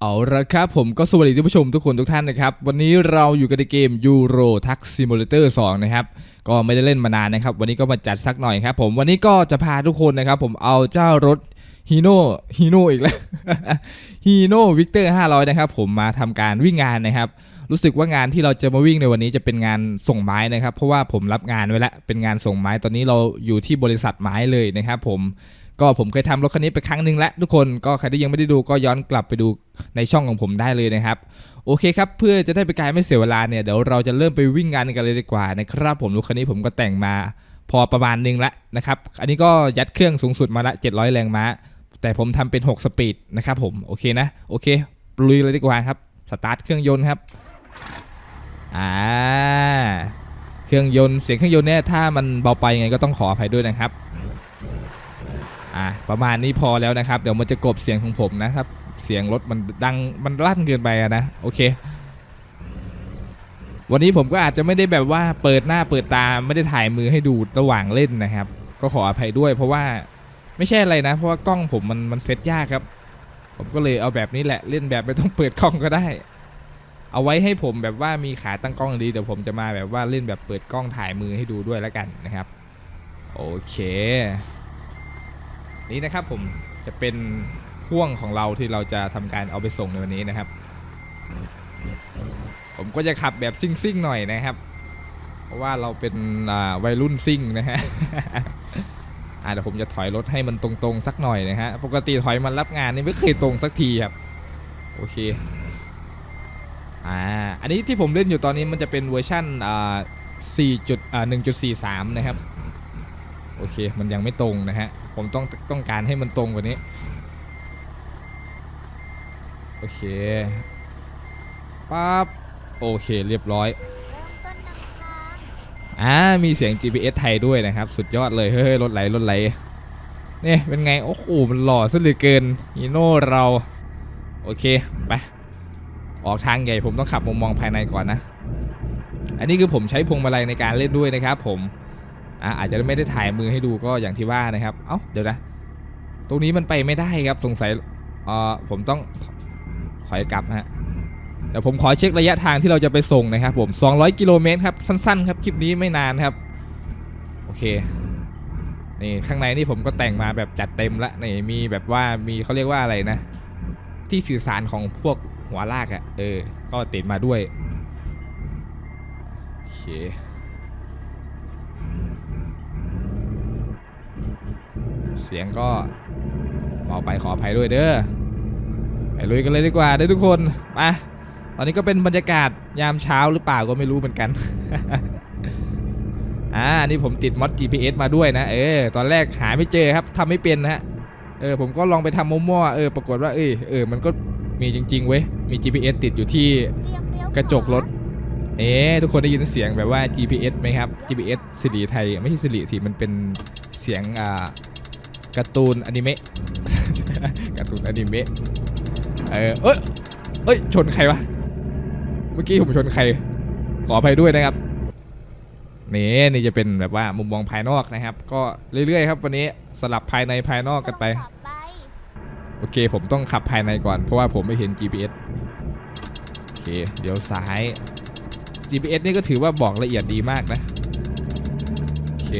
เอาละครับผมก็สวัสดีท่านผู้ชมทุกคนทุกท่านนะครับ วันนี้เราอยู่กันในเกม Euro Truck Simulator 2 นะครับ ก็ไม่ได้เล่นมานานนะครับ วันนี้ก็มาจัดสักหน่อยครับผมวันนี้ก็จะพาทุกคนนะครับ ผมเอาเจ้ารถฮีโน่ฮีโน่อีกแล้วฮีโน่วิกเตอร์500 นะครับ ผมมาทำการวิ่งงานนะครับ รู้สึกว่างานที่เราจะมาวิ่งในวันนี้จะเป็นงานส่งไม้นะครับ เพราะว่าผมรับงานไว้แล้วเป็นงานส่งไม้ตอนนี้เราอยู่ที่บริษัทไม้เลยนะครับ ผม ก็ผมเคยทำรถคันนี้ไปครั้งหนึ่งแล้วทุกคนก็ใครที่ยังไม่ได้ดูก็ย้อนกลับไปดูในช่องของผมได้เลยนะครับ โอเคครับ เพื่อจะได้ไปนการไม่เสียเวลาเนี่ยเดี๋ยวเราจะเริ่มไปวิ่งงานกันเลยดีกว่านะครับผมรถคันนี้ผมก็แต่งมาพอประมาณหนึงแล้วนะครับอันนี้ก็ยัดเครื่องสูงสุดมาละ 700 แรงม้า แต่ผมทำเป็น 6 สปีดนะครับผมโอเคนะโอเคลุยเลยดีกว่าครับสตาร์ทเครื่องยนต์ครับอ่าเครื่องยนต์เสียงเครื่องยนต์เนี่ยถ้ามันเบาไปยังไงก็ต้องขออภัยด้วยนะครับ อ่าประมาณนี้พอแล้วนะครับ เดี๋ยวมันจะกบเสียงของผมนะครับเสียงรถมันดังมันลั่นเกินไปนะโอเค วันนี้ผมก็อาจจะไม่ได้แบบว่าเปิดหน้าเปิดตาไม่ได้ถ่ายมือให้ดูระหว่างเล่นนะครับ ก็ขออภัยด้วย เพราะว่าไม่ใช่อะไรนะ เพราะว่ากล้องผมมันมันเซ็ตยากครับ ผมก็เลยเอาแบบนี้แหละเล่นแบบไม่ต้องเปิดกล้องก็ได้ เอาไว้ให้ผมแบบว่ามีขาตั้งกล้องดีเดี๋ยวผมจะมาแบบว่าเล่นแบบเปิดกล้องถ่ายมือให้ดูด้วยแล้วกันนะครับ โอเค นี่นะครับผมจะเป็นพ่วงของเราที่เราจะทำการเอาไปส่งในวันนี้นะครับ ผมก็จะขับแบบซิ่งๆหน่อยนะครับ เพราะว่าเราเป็นวัยรุ่นซิ่งนะฮะอ่าเดี๋ยวผมจะถอยรถให้มันตรงๆสักหน่อยนะฮะปกติถอยมันรับงานนี่ไม่เคยตรงสักทีครับโอเคอ่าอันนี้ที่ผมเล่นอยู่ตอนนี้มันจะเป็นเวอร์ชั่นอ่า4จุดอ่า1.43 นะครับ โอเค มันยังไม่ตรงนะฮะ ผมต้องต้องการให้มันตรงกว่านี้ โอเคปั๊บโอเคเรียบร้อยอ่ามีเสียง GPS ไทยด้วยนะครับ สุดยอดเลยเฮ้ยรถไหลรถไหลเนี่ยเป็นไง โอ้โหมันหล่อซะเหลือเกินฮีโน่เรา โอเค ไป ออกทางใหญ่ผมต้องขับมุมมองภายในก่อนนะ อันนี้คือผมใช้พวงมาลัยในการเล่นด้วยนะครับผม อ่าอาจจะไม่ได้ถ่ายมือให้ดูก็อย่างที่ว่านะครับ เอ้าเดี๋ยวนะ ตรงนี้มันไปไม่ได้ครับสงสัยเอ่อผมต้องถอยกลับนะฮะเดี๋ยวผมขอเช็คระยะทางที่เราจะไปส่งนะครับผม 200 กิโลเมตรครับสั้นๆ ครับคลิปนี้ไม่นานครับ โอเคนี่ข้างในนี่ผมก็แต่งมาแบบจัดเต็มละนี่มีแบบว่ามีเขาเรียกว่าอะไรนะ ที่สื่อสารของพวกหัวลากอะ่ะเออ ก็ติดมาด้วยโอเค เสียงก็เบาไปขออภัยด้วยเด้อไปลุยกันเลยดีกว่าเด้อทุกคนมาตอนนี้ก็เป็นบรรยากาศยามเช้าหรือเปล่าก็ไม่รู้เหมือนกันอ่านี่ผมติดมอด GPS มาด้วยนะ เออ ตอนแรกหาไม่เจอครับทำไม่เป็นนะฮะ เออ ผมก็ลองไปทำมั่วๆ เออ ปรากฏว่า เออเออ มันก็มีจริง ๆ เว้ย มี GPS ติดอยู่ที่กระจกรถ เอ๊ทุกคนได้ยินเสียงแบบว่า GPS ไหมครับ GPS สิริไทย ไม่ใช่สิริสิ มันเป็นเสียง อ่า การ์ตูนอนิเมะ การ์ตูนอนิเมะ เออเอ้ย เอ้ย ชนใครวะ เมื่อกี้ผมชนใคร ขออภัยด้วยนะครับ นี่นี่จะเป็นแบบว่ามุมมองภายนอกนะครับ ก็เรื่อยๆครับวันนี้สลับภายในภายนอกกันไปต่อไปโอเค ผมต้องขับภายในก่อน เพราะว่าผมไม่เห็น GPS โอเค เดี๋ยวซ้าย GPS นี่ก็ถือว่าบอกละเอียดดีมากนะ โอเค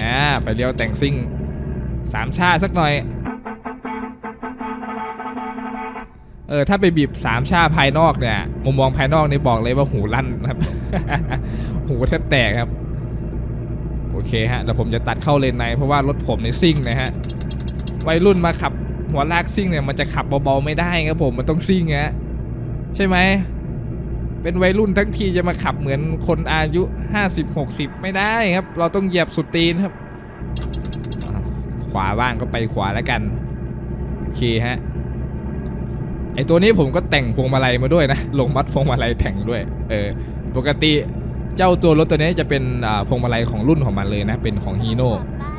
นะไฟเลี้ยวแต่งซิ่งสามชาสักหน่อย เออถ้าไปบีบสามชาภายนอกเนี่ยมุมมองภายนอกนี่บอกเลยว่าหูลั่นนะครับ หูแทบแตกครับ โอเคฮะเดี๋ยวผมจะตัดเข้าเลนในเพราะว่ารถผมในซิ่งนะฮะวัยรุ่นมาขับหัวลากซิ่งเนี่ยมันจะขับเบาๆไม่ได้ครับผมมันต้องซิ่งฮะใช่ไหม เป็นวัยรุ่นทั้งทีจะมาขับเหมือนคนอายุ 50-60 ไม่ได้ครับ เราต้องเหยียบสุดตีนครับ ขวาว่างก็ไปขวาแล้วกันโอเคฮะไอตัวนี้ผมก็แต่งพวงมาลัยมาด้วยนะลงมัดพวงมาลัยแต่งด้วยเออปกติเจ้าตัวรถตัวนี้จะเป็นอ่าพวงมาลัยของรุ่นของมันเลยนะเป็นของฮีโน่ ต่อไป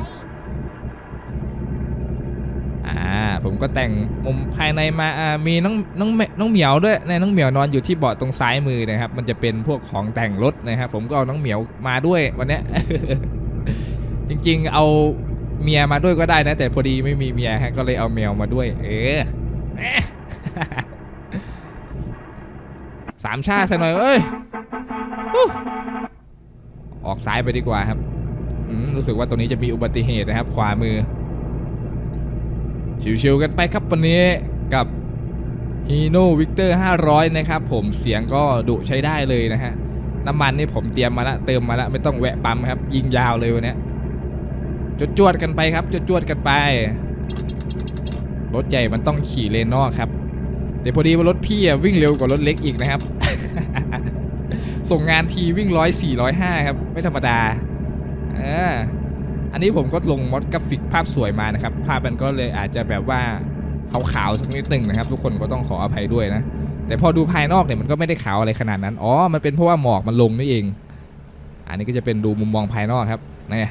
อ่า ผมก็แต่งมุมภายในมาอ่ามีน้องน้องน้องเหมียวด้วยนะน้องเหมียวนอนอยู่ที่เบาะตรงซ้ายมือนะครับ มันจะเป็นพวกของแต่งรถนะครับ ผมก็เอาน้องเหมียวมาด้วยวันนี้จริงๆ เอาเมียมาด้วยก็ได้นะ แต่พอดีไม่มีเมียฮะก็เลยเอาแมวมาด้วย เออสามชาสหน่อยเอ้ยออกซ้ายไปดีกว่าครับรู้สึกว่าตรงนี้จะมีอุบัติเหตุนะครับ ขวามือ ชิวๆกันไปครับวันนี้กับ h e n o Victor 500 นะครับผมเสียงก็ดุใช้ได้เลยนะฮะ น้ำมันนี่ผมเตรียมมาละเติมมาละไม่ต้องแวะปั๊มครับ ยิงยาวเลยวันเนี้ยจวดๆกันไปครับจวดๆกันไป รถใหญ่มันต้องขี่เลนนอกครับแต่พอดีว่ารถพี่วิ่งเร็วกว่ารถเล็กอีกนะครับ ส่งงานทีวิ่งร้อยสี่ร้อยห้าครับ ไม่ธรรมดา นนี้ผมก็ลงมอดกราฟิกภาพสวยมานะครับ ภาพมันก็เลยอาจจะแบบว่าขาวๆสักนิดหนึ่งนะครับ ทุกคนก็ต้องขออภัยด้วยนะ แต่พอดูภายนอกเนี่ยมันก็ไม่ได้ขาวอะไรขนาดนั้น อ๋อ มันเป็นเพราะว่าหมอกมันลงนี่เอง อันนี้ก็จะเป็นดูมุมมองภายนอกครับนี่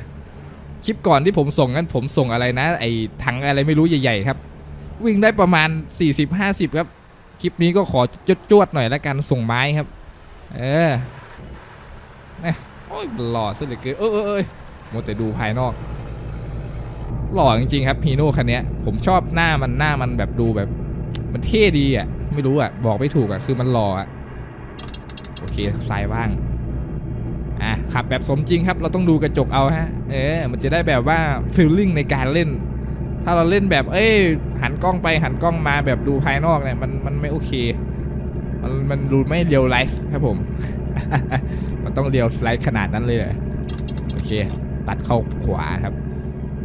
คลิปก่อนที่ผมส่งนั้นผมส่งอะไรนะ ไอ้ถังอะไรไม่รู้ใหญ่ๆครับ วิ่งได้ประมาณ 40-50 ครับ คลิปนี้ก็ขอจวดๆหน่อยละกันส่งไม้ครับ เออเนี่ยโอ้ยหล่อซะเหลือเกินเออเออเอย มัวแต่ดูภายนอก หล่อจริงๆครับฮีโน่คันนี้ผมชอบหน้ามันหน้ามันแบบดูแบบ มันเท่ดีอะ ไม่รู้อะ บอกไม่ถูกอะ คือมันหล่ออะ โอเคซ้ายว่างอะขับแบบสมจริงครับ เราต้องดูกระจกเอาฮะ เออ มันจะได้แบบว่าฟีลลิ่งในการเล่น ถ้าเราเล่นแบบ เอ้ย หันกล้องไปหันกล้องมาแบบดูภายนอกเนี่ย มันมันไม่โอเค มันมันดูไม่เรียลไลฟ์ครับผม มันต้องเรียลไลฟ์ขนาดนั้นเลยเหรอโอเค ตัดเข้าขวาครับ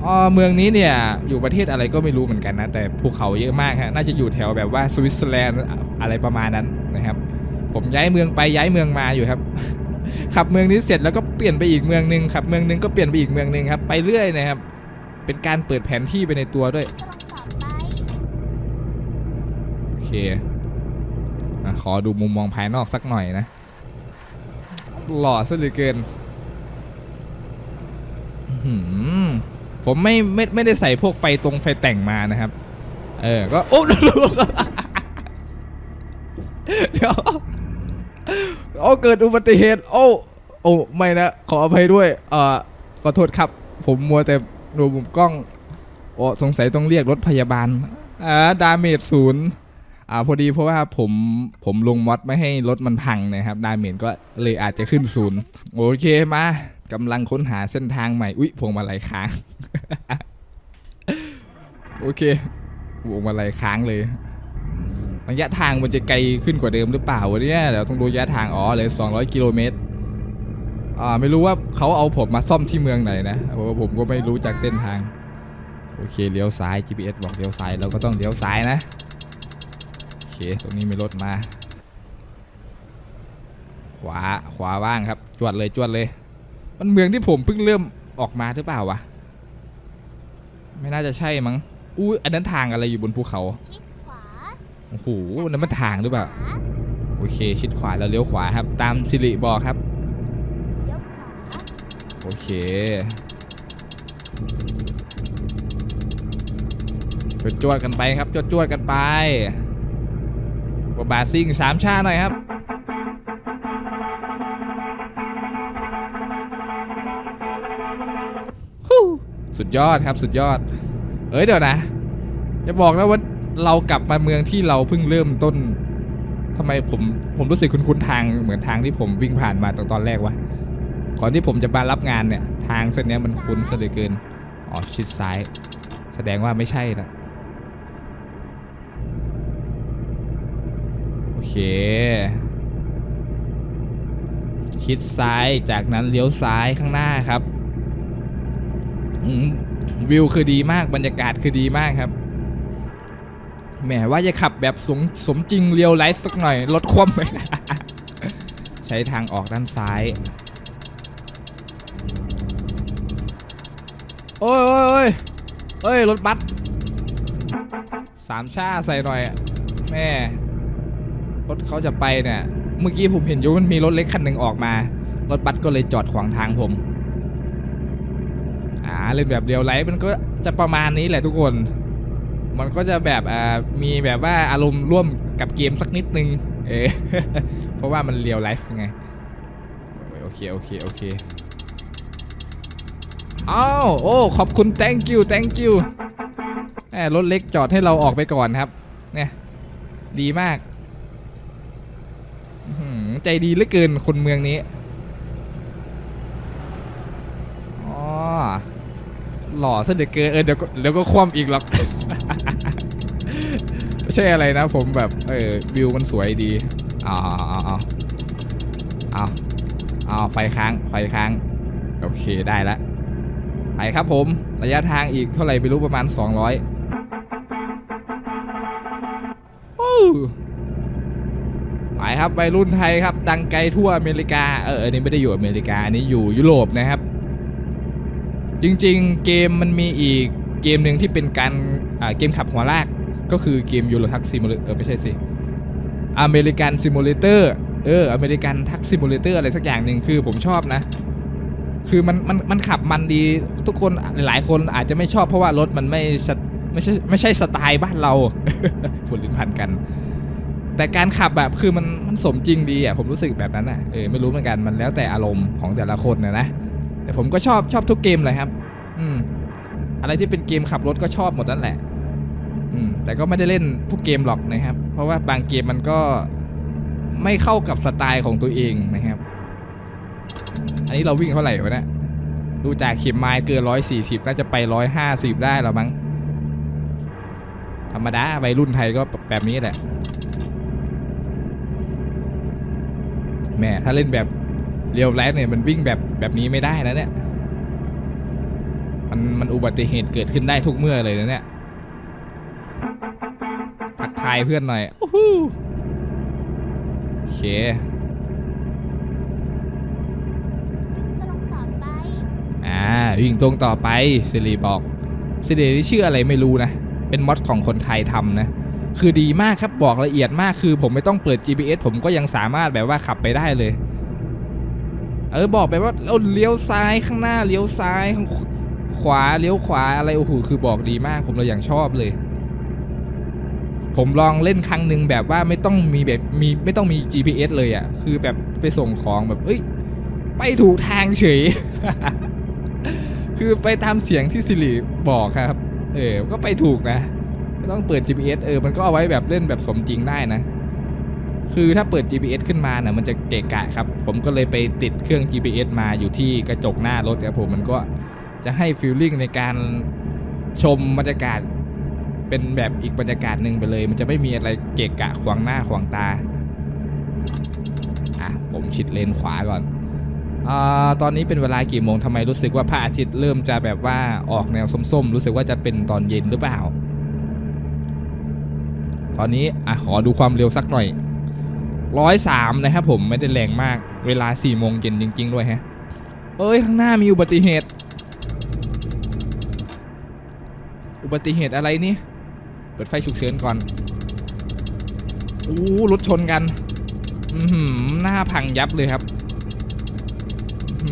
อ๋อเมืองนี้เนี่ยอยู่ประเทศอะไรก็ไม่รู้เหมือนกันนะแต่ภูเขาเยอะมากฮะน่าจะอยู่แถวแบบว่าสวิตเซอร์แลนด์อะไรประมาณนั้นนะครับ ผมย้ายเมืองไปย้ายเมืองมาอยู่ครับ ขับเมืองนี้เสร็จแล้วก็เปลี่ยนไปอีกเมืองหนึ่งขับเมืองหนึงก็เปลี่ยนไปอีกเมืองหนึ่งครับไปเรื่อยนะครับ เป็นการเปิดแผนที่ไปในตัวด้วยโอเคอะขอดูมุมมองภายนอกสักหน่อยนะ หล่อซะเหลือเกิน ผมไม่ไม่ไม่ได้ใส่พวกไฟตรงไฟแต่งมานะครับ เออ ก็ โอ้เดี๋ยวโอ้เกิดอุบัติเหตุ โอ้ โอ้ ไม่นะ ขออภัยด้วย เอ่อ ขอโทษครับ ผมมัวแต่ดูมุมกล้อง โอ้สงสัยต้องเรียกรถพยาบาล อ่า ดาเมจศูนย์อ่า พอดีเพราะว่าผม ผมลงมอดไม่ให้รถมันพังนะครับ ดาเมจก็เลยอาจจะขึ้นศูนย์ โอเค มา กำลังค้นหาเส้นทางใหม่ อุ๊ยพวงมาลัยค้าง โอเคพวงมาลัยค้างเลย ระยะทางมันจะไกลขึ้นกว่าเดิมหรือเปล่าวะเนี่ยเดี๋ยวต้องดูระยะทาง อ๋อเลย200 กิโลเมตร อ่า ไม่รู้ว่าเขาเอาผมมาซ่อมที่เมืองไหนนะเพราะผมก็ไม่รู้จากเส้นทาง โอเค เลี้ยวซ้าย GPS บอกเลี้ยวซ้าย เราก็ต้องเลี้ยวซ้ายนะ โอเค ตรงนี้มีรถมา ขวา ขวาว่างครับ จวดเลย จวดเลย มันเมืองที่ผมเพิ่งเริ่มออกมาหรือเปล่าวะ ไม่น่าจะใช่มั้ง อู้อันนั้นทางอะไรอยู่บนภูเขา ชิดขวาโอ้โหนั่นมันทางหรือเปล่า ขวาโอเค ชิดขวาแล้วเลี้ยวขวาครับ ตามสิริบอกครับ เลี้ยวขวาโอเค จวดจวดๆกันไปครับ จวดจวดๆกันไปกว่าบาซิ่งสามชาหน่อยครับ สุดยอดครับสุดยอด เอ้ยเดี๋ยวนะจะบอกนะว่าเรากลับมาเมืองที่เราเพิ่งเริ่มต้นทำไมผมผมรู้สึกคุ้นๆทางเหมือนทางที่ผมวิ่งผ่านมาตอนตอนแรกวะก่อนที่ผมจะมารับงานเนี่ย ทางเส้นนี้มันคุ้นซะเหลือเกินอ๋อชิดซ้าย แสดงว่าไม่ใช่ละโอเคชิดซ้ายจากนั้นเลี้ยวซ้ายข้างหน้าครับ วิวคือดีมากบรรยากาศคือดีมากครับแหมว่าจะขับแบบสมสมจริงเรียวไลฟ์สักหน่อยลดความไปใช้ทางออกด้านซ้าย โอ้ยโอ้ยโอ้ยเอ้ย รถบัสสามชาใส่หน่อยแม่ รถเขาจะไปเนี่ย เมื่อกี้ผมเห็นอยู่มันมีรถเล็กคันหนึ่งออกมา รถบัสก็เลยจอดขวางทางผม เล่นแบบเรียวไลฟ์มันก็จะประมาณนี้แหละทุกคน มันก็จะแบบอ่ามีแบบว่าอารมณ์ร่วมกับเกมสักนิดนึง เออเพราะว่ามันเรียวไลฟ์ไงโอเคโอเคโอเคอ้าวโอ้ขอบคุณ thank you thank you แหมรถเล็กจอดให้เราออกไปก่อนครับ เนี่ย ดีมาก ใจดีเหลือเกินคนเมืองนี้ อ๋อ หล่อซะเด็กเกินเออเดี๋ยวก็เดี๋ยวก็คว่ำอีกหรอกไม่ใช่อะไรนะ ผมแบบเออวิวมันสวยดีเอาเอาเอาเอาเอาเอาไฟค้างไฟค้าง โอเคได้ละไปครับผมระยะทางอีกเท่าไหร่ไม่รู้ประมาณ 200โอ้ไปครับวัยรุ่นไทยครับ ดังไกลทั่วอเมริกาเอออันนี้ไม่ได้อยู่อเมริกาอันนี้อยู่ยุโรปนะครับ จริงๆ เกมมันมีอีกเกมหนึ่งที่เป็นการเกมขับหัวลาก ก็คือเกมยูโรทักซิมูเลเออไม่ใช่สิอเมริกันซิมูเลเตอร์เอออเมริกันทักซิมูเลเตอร์อะไรสักอย่างหนึ่งคือผมชอบนะ คือมันมันมันขับมันดีทุกคนหลายคนอาจจะไม่ชอบเพราะว่ารถมันไม่ไตไม่ใช่ไม่ใช่สไตล์บ้านเราฝุ่นลิ้นพันกัน แต่การขับแบบคือมันมันสมจริงดีอะผมรู้สึกแบบนั้นอะเออไม่รู้เหมือนกันมันแล้วแต่อารมณ์ของแต่ละคนนะนะ แต่ผมก็ชอบชอบทุกเกมเลยครับ อืม อะไรที่เป็นเกมขับรถก็ชอบหมดนั่นแหละ อืม แต่ก็ไม่ได้เล่นทุกเกมหรอกนะครับ เพราะว่าบางเกมมันก็ไม่เข้ากับสไตล์ของตัวเองนะครับ อันนี้เราวิ่งเท่าไหร่วะเนี่ย ดูจากเข็มไม้เกินร้อยสี่สิบน่าจะไปร้อยห้าสิบได้แล้วมั้ง ธรรมดาวัยรุ่นไทยก็แบบนี้แหละแหม่ถ้าเล่นแบบ เรียวแลกเนี่ยมันวิ่งแบบแบบนี้ไม่ได้นะเนี่ย มันมันอุบัติเหตุเกิดขึ้นได้ทุกเมื่อเลยนะเนี่ยทักทายเพื่อนหน่อยอู้หูโอเคตรงต่อไปอ่าวิ่งตรงต่อไปสิริบอกสิรินี่ชื่ออะไรไม่รู้นะ เป็นมอดของคนไทยทำนะคือดีมากครับบอกละเอียดมากคือผมไม่ต้องเปิด GPS ผมก็ยังสามารถแบบว่าขับไปได้เลย เออบอกไปว่าเราเลี้ยวซ้ายข้างหน้าเลี้ยวซ้ายข้างขวาเลี้ยวขวาอะไรโอ้โหคือบอกดีมากผมเลยอย่างชอบเลย ผมลองเล่นครั้งหนึ่งแบบว่าไม่ต้องมีแบบมีไม่ต้องมี GPS เลยอะ่ะคือแบบไปส่งของแบบเอ้ยไปถูกทางเฉย คือไปตามเสียงที่สิริบอกครับ เออก็ไปถูกนะ ไม่ต้องเปิด GPS เออมันก็เอาไว้แบบเล่นแบบสมจริงได้นะ คือถ้าเปิด GPS ขึ้นมาเนี่ยมันจะเกะกะครับ ผมก็เลยไปติดเครื่อง GPS มาอยู่ที่กระจกหน้ารถครับผมมันก็จะให้ฟีลลิ่งในการชมบรรยากาศเป็นแบบอีกบรรยากาศหนึ่งไปเลย มันจะไม่มีอะไรเกะกะขวางหน้าขวางตาอะผมชิดเลนขวาก่อนอ่าตอนนี้เป็นเวลากี่โมงทำไมรู้สึกว่าพระอาทิตย์เริ่มจะแบบว่าออกแนวส้มๆ รู้สึกว่าจะเป็นตอนเย็นหรือเปล่า ตอนนี้อะขอดูความเร็วสักหน่อย ร้อยสามนะครับผมไม่ได้แรงมากเวลา4ี่โมงเย็นจริง ๆ ด้วยฮะ เอ้ย ข้างหน้ามีอุบัติเหตุ อุบัติเหตุอะไรนี่ เปิดไฟฉุกเฉินก่อนอู้รถชนกัน อือหือหน้าพังยับเลยครับ อื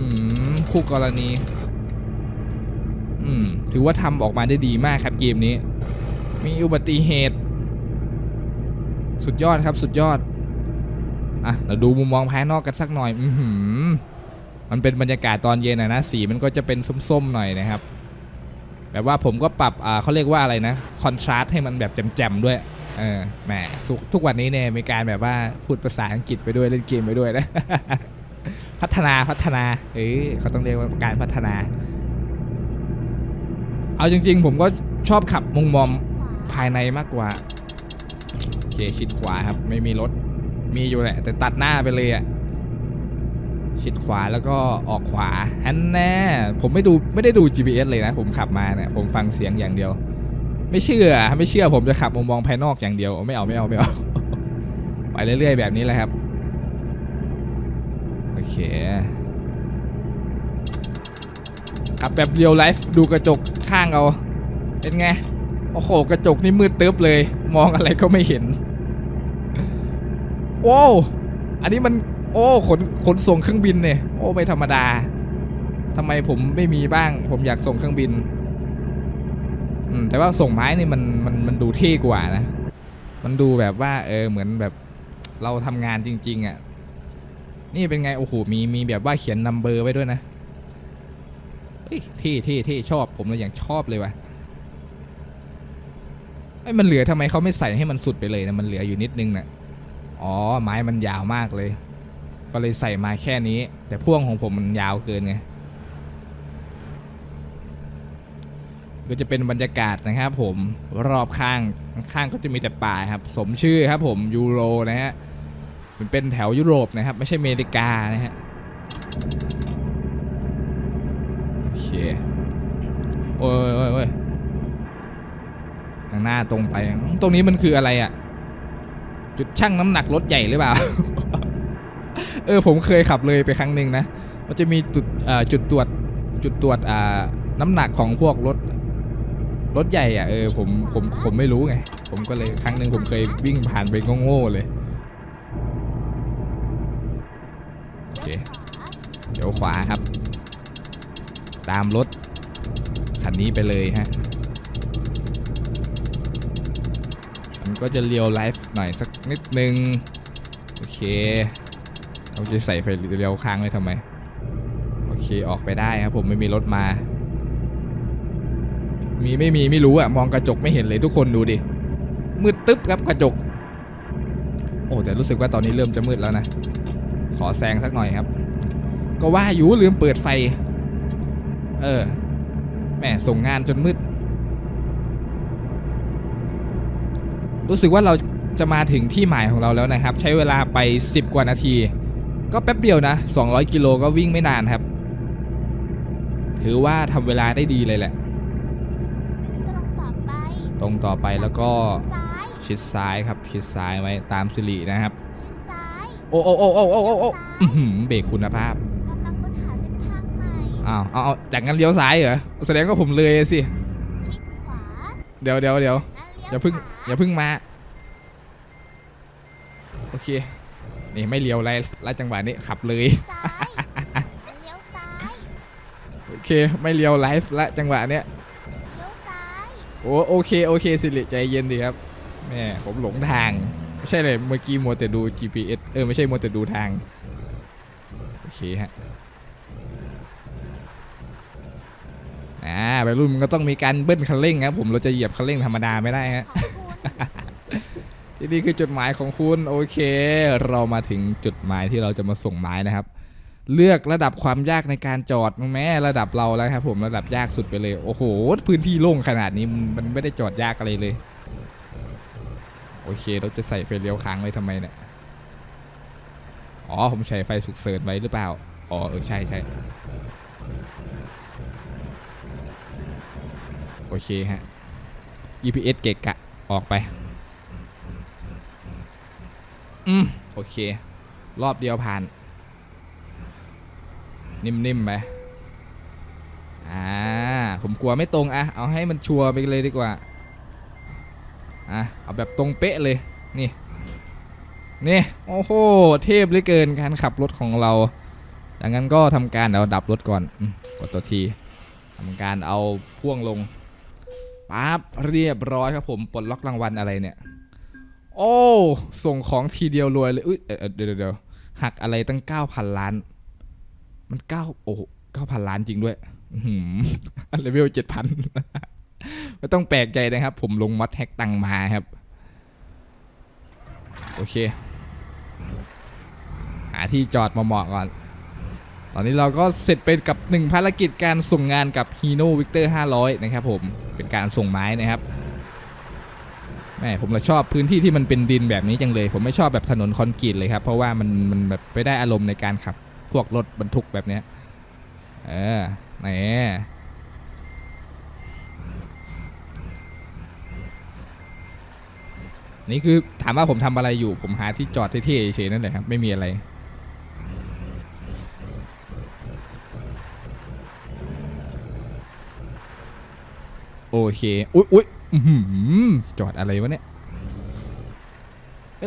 มคู่กรณี อืมถือว่าทำออกมาได้ดีมากครับเกมนี้ มีอุบัติเหตุ สุดยอดครับสุดยอด อะเราดูมุมมองภายนอกกันสักหน่อยอือหือมันเป็นบรรยากาศตอนเย็นนะนะสีมันก็จะเป็นส้มๆหน่อยนะครับแบบว่าผมก็ปรับอ่าเขาเรียกว่าอะไรนะคอนทราสต์ให้มันแบบแจ่มๆด้วยเออแหมทุกวันนี้เนี่ยมีการแบบว่าพูดภาษาอังกฤษไปด้วยเล่นเกมไปด้วยนะ พัฒนาพัฒนาเอ้ยเขาต้องเรียกว่าการพัฒนา เอาจริง ๆ ผมก็ชอบขับมุมมองภายในมากกว่าโอเคชิดขวาครับไม่มีรถ มีอยู่แหละ แต่ตัดหน้าไปเลยอะชิดขวาแล้วก็ออกขวาฮันแน่ผมไม่ดูไม่ได้ดู GPS เลยนะ ผมขับมาเนี่ยผมฟังเสียงอย่างเดียว ไม่เชื่อไม่เชื่อผมจะขับมุมมองภายนอกอย่างเดียวไม่เอาไม่เอาไม่เอาไปเรื่อยๆแบบนี้แหละครับโอเคขับแบบเรียวไลฟ์ดูกระจกข้างเอาเป็นไงโอ้โหกระจกนี่มืดตึ๊บเลย มองอะไรก็ไม่เห็น โอ้อันนี้มันโอ้ขนขนส่งเครื่องบินเนี่ยโอ้ไม่ธรรมดาทำไมผมไม่มีบ้าง ผมอยากส่งเครื่องบินอืมแต่ว่าส่งไม้นี่มันมันมันดูเท่กว่านะ มันดูแบบว่า เออเหมือนแบบเราทำงานจริง ๆอะนี่เป็นไงโอ้โหมีมีแบบว่าเขียนนัมเบอร์ไว้ด้วยนะเฮ้ยเท่เท่เท่ชอบผมเลยอย่างชอบเลยว่ะไอ้มันเหลือทำไมเขาไม่ใส่ให้มันสุดไปเลยนะมันเหลืออยู่นิดนึงน่ะ อ๋อไม้มันยาวมากเลย ก็เลยใส่มาแค่นี้ แต่พ่วงของผมมันยาวเกินไงก็จะเป็นบรรยากาศนะครับผมรอบข้างข้างก็จะมีแต่ป่าครับสมชื่อครับผมยูโรนะฮะมันเป็นแถวยุโรปนะครับ ไม่ใช่อเมริกานะฮะโอเคโอ้ยโอ้ยโอ้ยข้างหน้าตรงไป ตรงนี้มันคืออะไรอะ่ะ จุดชั่งน้ำหนักรถใหญ่หรือเปล่า เออผมเคยขับเลยไปครั้งหนึ่งนะ มันจะมีจุดจุดตรวจจุดตรวจอ่าน้ำหนักของพวกรถรถใหญ่อะเออผมผมผมไม่รู้ไง ผมก็เลยครั้งหนึ่งผมเคยวิ่งผ่านไปโง่ๆเลยโอเคเดี๋ยวขวาครับ ตามรถคันนี้ไปเลยฮะ มัน ก็จะเลียวไลฟ์หน่อยสักนิดนึง โอเค เราจะใส่ไฟเลี้ยวค้างไว้ทำไม โอเคออกไปได้ครับผมไม่มีรถมา มีไม่มีไม่รู้อะมองกระจกไม่เห็นเลยทุกคนดูดิ มืดตึ๊บครับกระจก โอ้แต่รู้สึกว่าตอนนี้เริ่มจะมืดแล้วนะ ขอแซงสักหน่อยครับ ก็ว่าอยู่ลืมเปิดไฟ เออแหม่ส่งงานจนมืด รู้สึกว่าเราจะมาถึงที่หมายของเราแล้วนะครับ ใช้เวลาไป 10 กว่านาที ก็แป๊บเดียวนะ 200 กิโลก็วิ่งไม่นานครับ ถือว่าทำเวลาได้ดีเลยแหละ ตรงต่อไปตรงต่อไปแล้วก็ชิดซ้ายชิดซ้ายครับชิดซ้ายไว้ตามสิรินะครับชิดซ้ายโอ้โอ้โอ้โอ้โอ้โอ้โอ้อื้อหือเบรกคุณภาพกำลังค้นหาเส้นทางใหม่อ้าวเอาเอาจากงั้นเลี้ยวซ้ายเหรอแสดงว่าผมเลยสิชิดขวาเดี๋ยวเดี๋ยวเดี๋ยวงั้นเลี้ยว อย่าเพึ่งขวอย่าเพึ่งมา โอเค นี่ไม่เลี้ยวไรไรจังหวะนี้ขับเลยซ้ายงั้นเลี้ยวซ้ายโอเค ไม่เลี้ยวไลฟ์ละจังหวะเนี้ยเลี้ยวซ้ายโอ้โอเค โอเคสิริใจเย็นดีครับแม่ผมหลงทาง ไม่ใช่เลยเมื่อกี้มัวแต่ดู GPS เออไม่ใช่มัวแต่ดูทาง โอเคฮะ อ่าไปรุ่นมันก็ต้องมีการเบิ้ลคันเร่งครับผมเราจะเหยียบคันเร่งธรรมดาไม่ได้ฮะขอบคุณที่นี่คือจุดหมายของคุณโอเค เรามาถึงจุดหมายที่เราจะมาส่งหมายนะครับ เลือกระดับความยากในการจอดแม้ระดับเราแล้วครับผมระดับยากสุดไปเลย โอ้โห พื้นที่โล่งขนาดนี้มันมันไม่ได้จอดยากอะไรเลย โอเค เราจะใส่ไฟเลี้ยวค้างไว้ทำไมเนี่ยอ๋อผมใช้ไฟสุกเสริญไว้หรือเปล่าอ๋อเออใช่ใช่ โอเคฮะ GPS เกะกะออกไป อืม โอเค รอบเดียวผ่าน นิ่มๆไปอ่า ผมกลัวไม่ตรงอะเอาให้มันชัวร์ไปเลยดีกว่า อะ เอาแบบตรงเป๊ะเลย นี่ นี่ โอ้โห เทพเหลือเกินการขับรถของเรา ดังนั้นก็ทำการเอาดับรถก่อนอกดตัวทีทำการเอาพ่วงลง ปั๊บเรียบร้อยครับผมปลดล็อกรางวัลอะไรเนี่ย โอ้ ส่งของทีเดียวรวยเลยอุ้ยเออเดี๋ยวเดี๋ยวหักอะไรตั้ง 9,000 ล้าน มันเก้าโอ้เก้าพันล้านจริงด้วยอื้อหือเลเวลเจ็ดพันไม่ต้องแปลกใจนะครับ ผมลงมอดแฮกตังมาครับ โอเค หาที่จอดมาเหมาะก่อน ตอนนี้เราก็เสร็จไปกับหนึ่งภารกิจการส่งงานกับ Hino Victor 500 นะครับผม เป็นการส่งไม้นะครับแม่ผมเลยชอบพื้นที่ที่มันเป็นดินแบบนี้จังเลย ผมไม่ชอบแบบถนนคอนกรีตเลยครับ เพราะว่ามันมันแบบไปได้อารมณ์ในการขับ พวกรถบรรทุกแบบเนี้ยเออไหนนี่คือถามว่าผมทำอะไรอยู่ ผมหาที่จอดเท่ๆเฉยๆนั่นแหละครับ ไม่มีอะไร โอเคอุ๊ยอุ๊ยจอดอะไรวะเนี่ย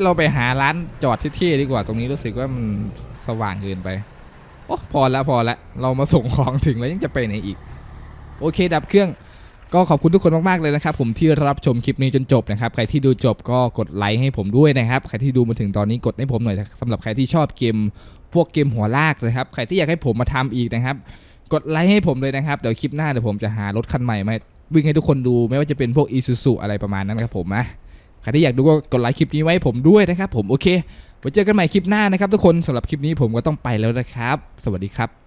เราไปหาร้านจอดเท่ๆดีกว่าตรงนี้รู้สึกว่ามันสว่างเกินไปโอ้พอแล้วพอแล้วเรามาส่งของถึงแล้วยังจะไปไหนอีก โอเค ดับเครื่องก็ขอบคุณทุกคนมากๆเลยนะครับ ผมที่รับชมคลิปนี้จนจบนะครับ ใครที่ดูจบก็กดไลค์ให้ผมด้วยนะครับ ใครที่ดูมาถึงตอนนี้กดให้ผมหน่อยสำหรับใครที่ชอบเกม พวกเกมหัวลากนะครับ ใครที่อยากให้ผมมาทำอีกนะครับ กดไลค์ให้ผมเลยนะครับ เดี๋ยวคลิปหน้าเดี๋ยวผมจะหารถคันใหม่มา วิ่งให้ทุกคนดูไม่ว่าจะเป็นพวกอีซูซูอะไรประมาณนั้นครับผมนะใครที่อยากดูก็กดไลค์คลิปนี้ไว้ผมด้วยนะครับผมโอเคไว้เจอกันใหม่คลิปหน้านะครับทุกคนสำหรับคลิปนี้ผมก็ต้องไปแล้วนะครับ สวัสดีครับ